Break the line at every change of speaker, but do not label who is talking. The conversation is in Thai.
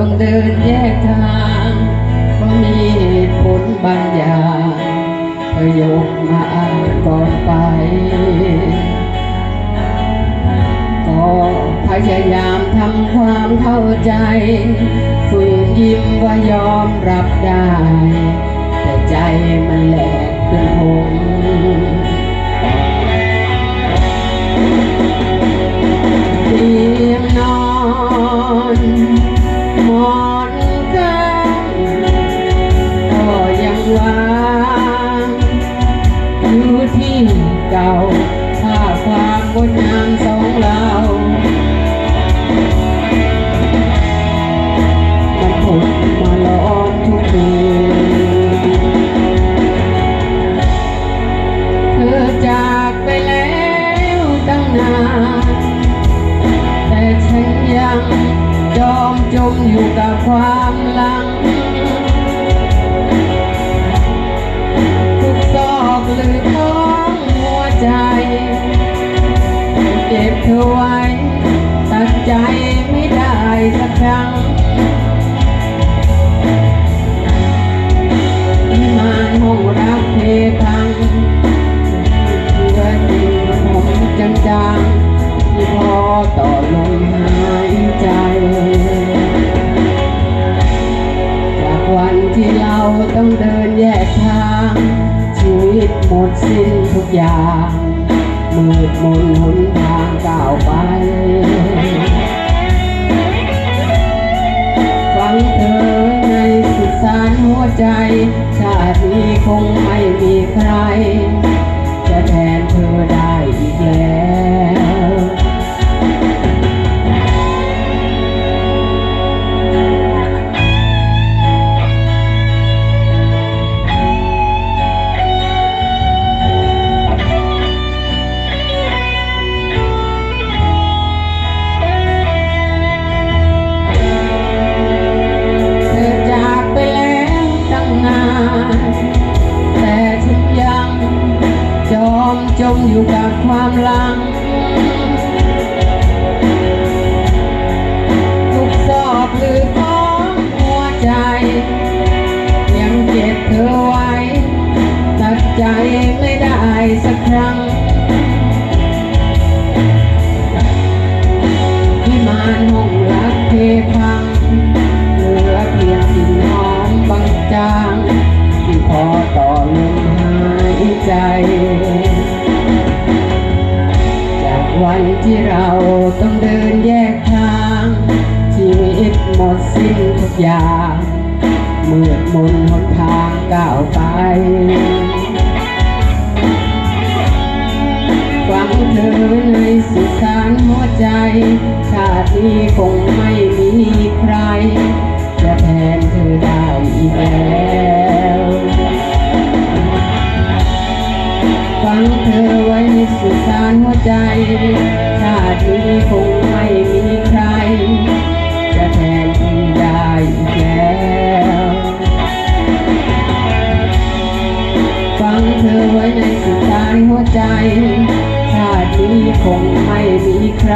ต้องเดินแยกทางเพราะมีเหตุผลบางอย่างเธอยกมาอ้างก่อนไป ก็พยายามทำความเข้าใจ ฝืนยิ้มว่ายอมรับได้ แต่ใจมันแหลกเป็นผง ความ หมดสิ้นทุกอย่างมืดมนหนทางก้าวไปฟังเธอในสุดสานหัวใจ ชาตินี้คงไม่มีใคร จมอยู่กับความหลัง ทุกซอกหรือของหัวใจ ยังเก็บเธอไว้ ตัดใจไม่ได้สักครั้ง ที่เราต้องเดินแยกทาง ชีวิตหมดสิ้นทุกอย่างเมืดมนหนทางก้าวไปฟังเธอในสุสานหัวใจ ชาตินี้คงไม่มีใคร จะแทนเธอได้อีกแล้วฟังเธอ สุสานหัวใจ ชาตินี้คงไม่มีใคร จะแทนที่ได้อีกแล้วฟังเธอไว้ในสุดท้านหัวใจ ชาตินี้คงไม่มีใคร